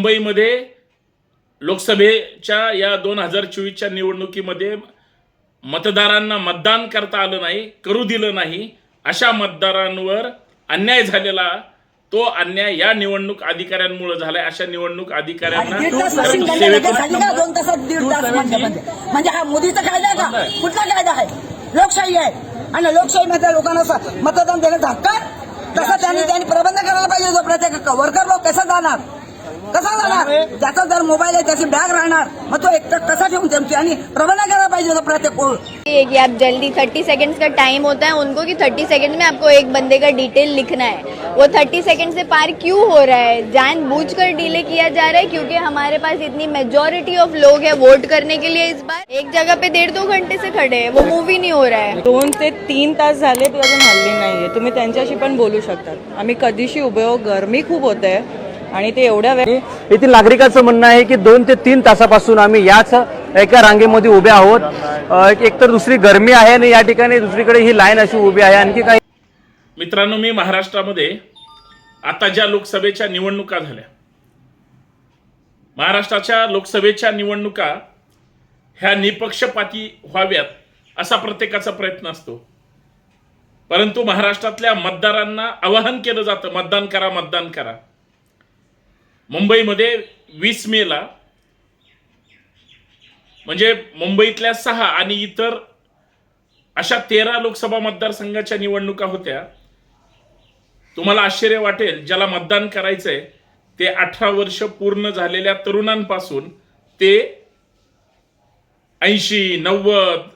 मुंबईमध्ये लोकसभेच्या या दोन हजार चोवीसच्या निवडणुकीमध्ये मतदारांना मतदान करता आलं नाही करू दिलं नाही अशा मतदारांवर अन्याय झालेला तो अन्याय या निवडणूक अधिकाऱ्यांमुळे झालाय. अशा निवडणूक अधिकाऱ्यांना दोन तासात दीड तास म्हणजे हा मोदीचा कायदा आहे का? कुठला कायदा आहे? लोकशाही आहे. आणि लोकशाहीमध्ये लोकांना मतदान देण्याचा हक्क आहे? तसं त्यांनी त्यांनी प्रबंध करायला पाहिजे जो प्रत्येक वर्कर लोक कसा जाणार? कसा जाणार ज्याचा जर मोबाईल आहे त्याची बॅग राहणार. मग तो एकटा कसा ठेवून जमते? आणि प्रबंध करायला पाहिजे तो प्रत्येक कोण? कि आप जल्दी 30 सेकंड्स का टाइम होता है उनको कि 30 सेकंड में आपको एक बंदे का डिटेल लिखना है। वो 30 सेकंड से पार क्यों हो रहा है? जान बूझ कर डिले किया जा रहा है क्योंकि हमारे पास इतनी मेजोरिटी ऑफ़ लोग है वोट करने के लिए इस बार। एक जगह पे डेढ़ दो घंटे से खड़े है वो मूव ही नहीं हो रहा है। दोन ते तीन तास झाले ती अजून हल्ली नाहीये. तुम्ही त्यांच्याशी पण बोलू शकतात. आम्ही कधीशी उभे हो गरमी खूप होते. आणि ते एवढ्या वेळ येथील नागरिकांचं म्हणणं आहे की दोन ते तीन तासापासून आम्ही याच एका रांगेमध्ये उभे आहोत. एक तर दुसरी गरमी आहे आणि या ठिकाणी दुसरीकडे ही लाईन अशी उभी आहे. आणखी काही मित्रांनो मी महाराष्ट्रामध्ये आता ज्या लोकसभेच्या निवडणुका झाल्या महाराष्ट्राच्या लोकसभेच्या निवडणुका ह्या निपक्षपाती व्हाव्यात असा प्रत्येकाचा प्रयत्न असतो. परंतु महाराष्ट्रातल्या मतदारांना आवाहन केलं जातं मतदान करा मतदान करा. मुंबईमध्ये वीस मेला म्हणजे मुंबईतल्या सहा आणि इतर अशा तेरा लोकसभा मतदारसंघाच्या निवडणुका होत्या. तुम्हाला आश्चर्य वाटेल ज्याला मतदान करायचंय ते अठरा वर्ष पूर्ण झालेल्या तरुणांपासून ते ऐंशी नव्वद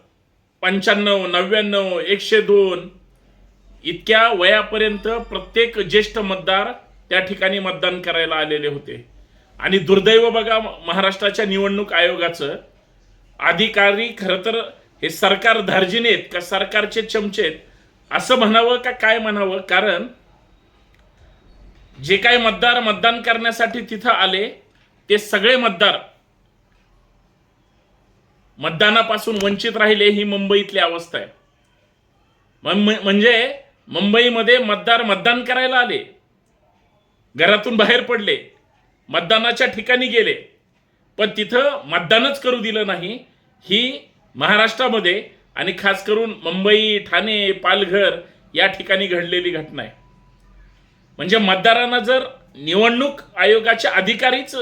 पंच्याण्णव नव्याण्णव एकशे दोन इतक्या वयापर्यंत प्रत्येक ज्येष्ठ मतदार त्या ठिकाणी मतदान करायला आलेले होते. आणि दुर्दैव बघा महाराष्ट्राच्या निवडणूक आयोगाचं अधिकारी खरं तर हे सरकार धार्जिनेत का सरकारचे चमचेत असं म्हणावं का काय म्हणावं? कारण जे काही मतदार मतदान करण्यासाठी तिथं आले ते सगळे मतदार मतदानापासून वंचित राहिले ही मुंबईतली अवस्था आहे. म्हणजे मुंबईमध्ये मतदार मतदान करायला आले. घरातून बाहेर पडले मतदानाच्या ठिकाणी गेले पण तिथं मतदानच करू दिलं नाही. ही महाराष्ट्रामध्ये आणि खास करून मुंबई ठाणे पालघर या ठिकाणी घडलेली घटना आहे. म्हणजे मतदारांना जर निवडणूक आयोगाचे अधिकारीच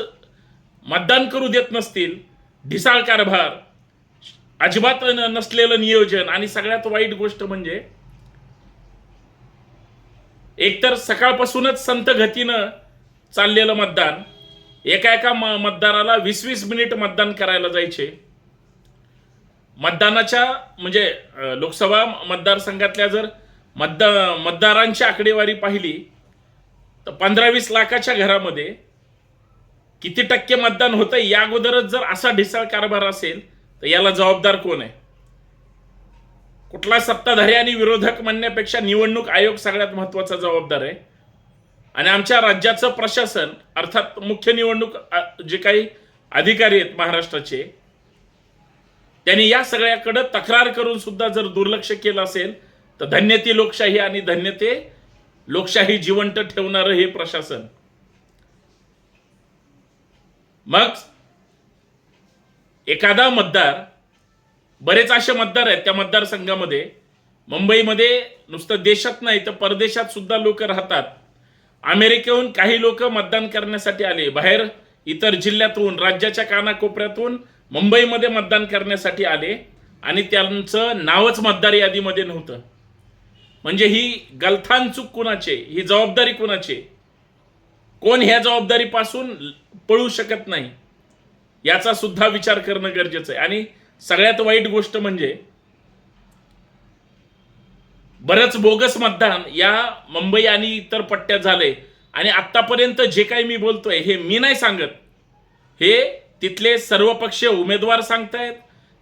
मतदान करू देत नसतील ढिसाळ कारभार अजिबात नसलेलं नियोजन आणि सगळ्यात वाईट गोष्ट म्हणजे एकतर सकाळपासूनच संत गतीनं चाललेलं मतदान एका एका म- मतदाराला वीस वीस मिनिट मतदान करायला जायचे. मतदानाच्या म्हणजे लोकसभा मतदारसंघातल्या जर मतदा मतदारांची आकडेवारी पाहिली तर पंधरा वीस लाखाच्या घरामध्ये किती टक्के मतदान होतं या अगोदरच जर असा ढिसाळ कारभार असेल तर याला जबाबदार कोण आहे? कुठला सत्ताधारी आणि विरोधक म्हणण्यापेक्षा निवडणूक आयोग सगळ्यात महत्त्वाचा जबाबदार आहे. आणि आमच्या राज्याचं प्रशासन अर्थात मुख्य निवडणूक जे काही अधिकारी आहेत महाराष्ट्राचे त्यांनी या सगळ्याकडे तक्रार करून सुद्धा जर दुर्लक्ष केलं असेल तर धन्य ती लोकशाही आणि धन्य ते लोकशाही जिवंत ठेवणारं हे प्रशासन. मग एखादा मतदार बरेच असे मतदार आहेत त्या मतदारसंघामध्ये. मुंबईमध्ये नुसतं देशात नाही तर परदेशात सुद्धा लोक राहतात. अमेरिकेहून काही लोक मतदान करण्यासाठी आले. बाहेर इतर जिल्ह्यातून राज्याच्या कानाकोपऱ्यातून मुंबईमध्ये मतदान करण्यासाठी आले. आणि त्यांचं नावच मतदार यादीमध्ये नव्हतं. म्हणजे ही गलथान चूक कुणाचे? ही जबाबदारी कुणाची? कोण ह्या जबाबदारीपासून पळू शकत नाही? याचा सुद्धा विचार करणं गरजेचं आहे. आणि सगळ्यात वाईट गोष्ट म्हणजे बरंच बोगस मतदान या मुंबई आणि इतर पट्ट्यात झालंय. आणि आत्तापर्यंत जे काही मी बोलतोय हे मी नाही सांगत. हे तिथले सर्वपक्षीय उमेदवार सांगतायत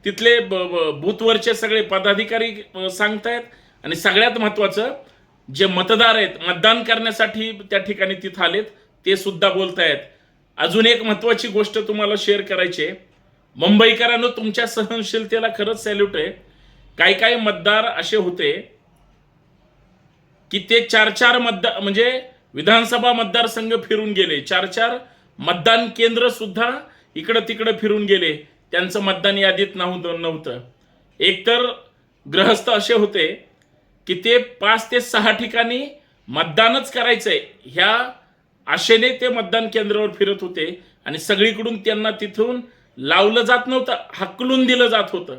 तिथले बूथवरचे सगळे पदाधिकारी सांगतायत. आणि सगळ्यात महत्वाचं जे मतदार आहेत मतदान करण्यासाठी त्या ठिकाणी तिथं आलेत ते सुद्धा बोलतायत. अजून एक महत्वाची गोष्ट तुम्हाला शेअर करायची आहे. मुंबईकरांनो तुमच्या सहनशीलतेला खरंच सॅल्यूट आहे. काही काही मतदार असे होते की ते चार चार मतदार म्हणजे विधानसभा मतदारसंघ फिरून गेले. चार चार मतदान केंद्र सुद्धा इकडं तिकडं फिरून गेले. त्यांचं मतदान यादीत नव्हतं नव्हतं. एकतर ग्रहस्थ असे होते की ते पाच ते सहा ठिकाणी मतदानच करायचंय. ह्या आशेने ते मतदान केंद्रावर फिरत होते आणि सगळीकडून त्यांना तिथून लावलं जात नव्हतं हकलून दिलं जात होतं.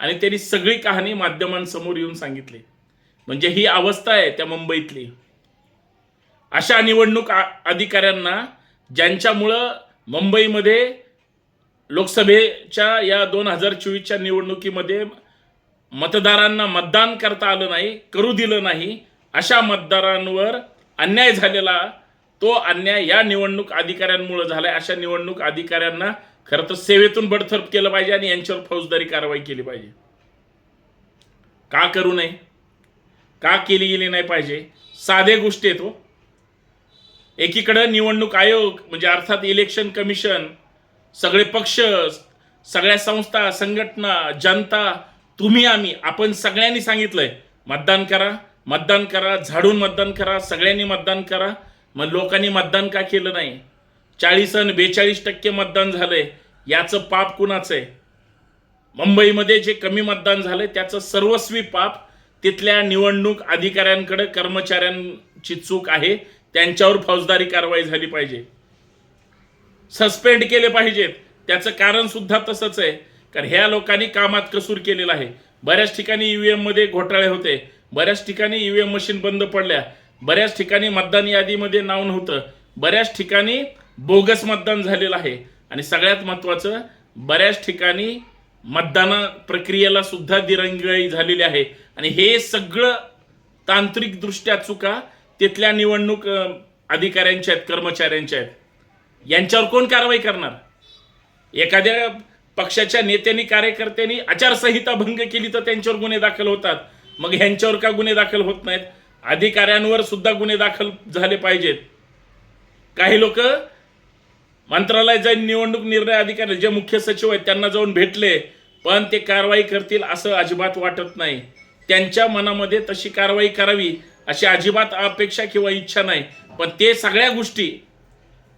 आणि त्यांनी सगळी कहाणी माध्यमांसमोर येऊन सांगितली. म्हणजे ही अवस्था आहे त्या मुंबईतली. अशा निवडणूक अधिकाऱ्यांना ज्यांच्यामुळं मुंबईमध्ये लोकसभेच्या या दोन हजार चोवीसच्या निवडणुकीमध्ये मतदारांना मतदान करता आलं नाही करू दिलं नाही अशा मतदारांवर अन्याय झालेला तो अन्याय या निवडणूक अधिकाऱ्यांमुळे झालाय. अशा निवडणूक अधिकाऱ्यांना खरं तर सेवेतून बडथर्प केलं पाहिजे आणि यांच्यावर फौजदारी कारवाई केली पाहिजे. का करू नये? का केली गेली नाही पाहिजे? साधे गोष्टी आहेत हो. एकीकडं निवडणूक आयोग म्हणजे अर्थात इलेक्शन कमिशन सगळे पक्ष सगळ्या संस्था संघटना जनता तुम्ही आम्ही आपण सगळ्यांनी सांगितलंय मतदान करा मतदान करा झाडून मतदान करा सगळ्यांनी मतदान करा मग लोकांनी मतदान का केलं नाही? चाळीस आणि बेचाळीस टक्के मतदान झालंय. याचं पाप कुणाचं आहे मुंबईमध्ये जे कमी मतदान झालंय त्याचं सर्वस्वी पाप तिथल्या निवडणूक अधिकाऱ्यांकडे कर्मचाऱ्यांची चूक आहे. त्यांच्यावर फौजदारी कारवाई झाली पाहिजे. सस्पेंड केले पाहिजेत. त्याचं कारण सुद्धा तसंच आहे. कारण ह्या लोकांनी कामात कसूर केलेला आहे. बऱ्याच ठिकाणी ईव्हीएममध्ये घोटाळे होते. बऱ्याच ठिकाणी ईव्हीएम मशीन बंद पडल्या. बऱ्याच ठिकाणी मतदान यादीमध्ये नाव नव्हतं. बऱ्याच ठिकाणी बोगस मतदान झालेलं आहे. आणि सगळ्यात महत्वाचं बऱ्याच ठिकाणी मतदान प्रक्रियेला सुद्धा दिरंगाई झालेली आहे. आणि हे सगळं तांत्रिकदृष्ट्या चुका तिथल्या निवडणूक अधिकाऱ्यांच्या आहेत कर्मचाऱ्यांच्या आहेत. यांच्यावर कोण कारवाई करणार? एखाद्या पक्षाच्या नेत्यांनी कार्यकर्त्यांनी आचारसंहिता भंग केली तर त्यांच्यावर गुन्हे दाखल होतात. मग ह्यांच्यावर का गुन्हे दाखल होत नाहीत? अधिकाऱ्यांवर सुद्धा गुन्हे दाखल झाले पाहिजेत. काही लोक मंत्रालय जाऊन निवडणूक निर्णय अधिकारी जे मुख्य सचिव आहेत त्यांना जाऊन भेटले पण ते कारवाई करतील असं अजिबात वाटत नाही. त्यांच्या मनामध्ये तशी कारवाई करावी अशी अजिबात अपेक्षा किंवा इच्छा नाही. पण ते सगळ्या गोष्टी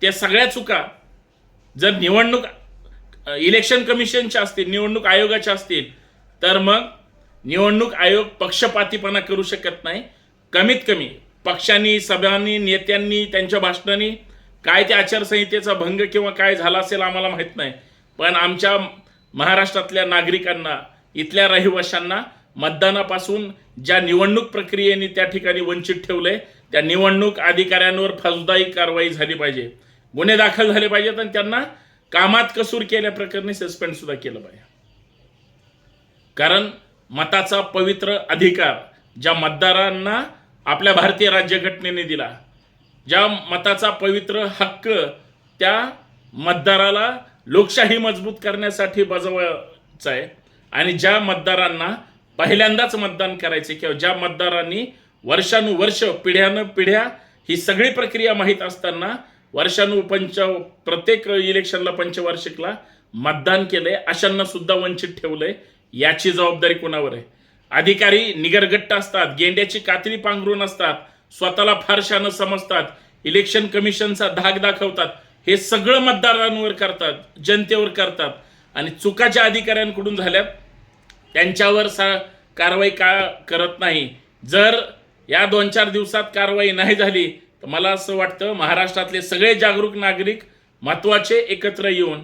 त्या सगळ्या चुका जर निवडणूक इलेक्शन कमिशनच्या असतील निवडणूक आयोगाच्या असतील तर मग निवडणूक आयोग पक्षपातीपणा करू शकत नाही. कमीत कमी पक्षांनी सभांनी नेत्यांनी त्यांच्या भाषणांनी काय त्या आचारसंहितेचा भंग किंवा काय झाला असेल आम्हाला माहीत नाही. पण आमच्या महाराष्ट्रातल्या नागरिकांना इथल्या रहिवाशांना मतदानापासून ज्या निवडणूक प्रक्रियेने त्या ठिकाणी वंचित ठेवलंय त्या निवडणूक अधिकाऱ्यांवर फौजदायी कारवाई झाली पाहिजे. गुन्हे दाखल झाले पाहिजेत आणि त्यांना कामात कसूर केल्याप्रकरणी सस्पेंड सुद्धा केलं पाहिजे. कारण मताचा पवित्र अधिकार ज्या मतदारांना आपल्या भारतीय राज्यघटनेने दिला ज्या मताचा पवित्र हक्क त्या मतदाराला लोकशाही मजबूत करण्यासाठी बजावायचा आहे. आणि ज्या मतदारांना पहिल्यांदाच मतदान करायचे किंवा ज्या मतदारांनी वर्षानुवर्ष पिढ्यानं पिढ्या ही सगळी प्रक्रिया माहीत असताना वर्षानुपंच प्रत्येक इलेक्शनला पंचवार्षिकला मतदान केलंय अशांना सुद्धा वंचित ठेवलंय याची जबाबदारी कोणावर आहे? अधिकारी निगरगट्ट असतात गेंड्याची कात्री पांघरून असतात स्वतःला फारशानं समजतात इलेक्शन कमिशनचा धाक दाखवतात हे सगळं मतदारांवर करतात जनतेवर करतात. आणि चुकाच्या अधिकाऱ्यांकडून झाल्यात त्यांच्यावर सा कारवाई का करत नाही. जर या दोन चार दिवसात कारवाई नाही झाली तर मला असं वाटतं महाराष्ट्रातले सगळे जागरूक नागरिक महत्त्वाचे एकत्र येऊन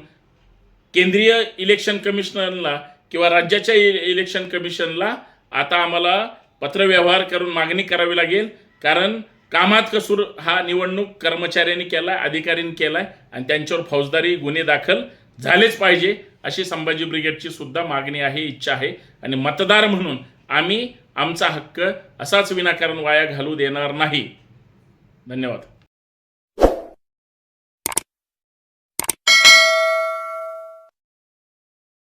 केंद्रीय इलेक्शन कमिशनरला किंवा राज्याच्या e-, इलेक्शन कमिशनला आता आम्हाला पत्रव्यवहार करून मागणी करावी लागेल कारण कामात कसूर हा निवडणूक कर्मचाऱ्यांनी केला अधिकाऱ्यांनी आहे आणि त्यांच्यावर फौजदारी गुन्हे दाखल झालेच पाहिजे अशी संभाजी ब्रिगेडची सुद्धा मागणी आहे इच्छा आहे. आणि मतदार म्हणून आम्ही आमचा हक्क असाच विनाकारण वाया घालू देणार नाही. धन्यवाद.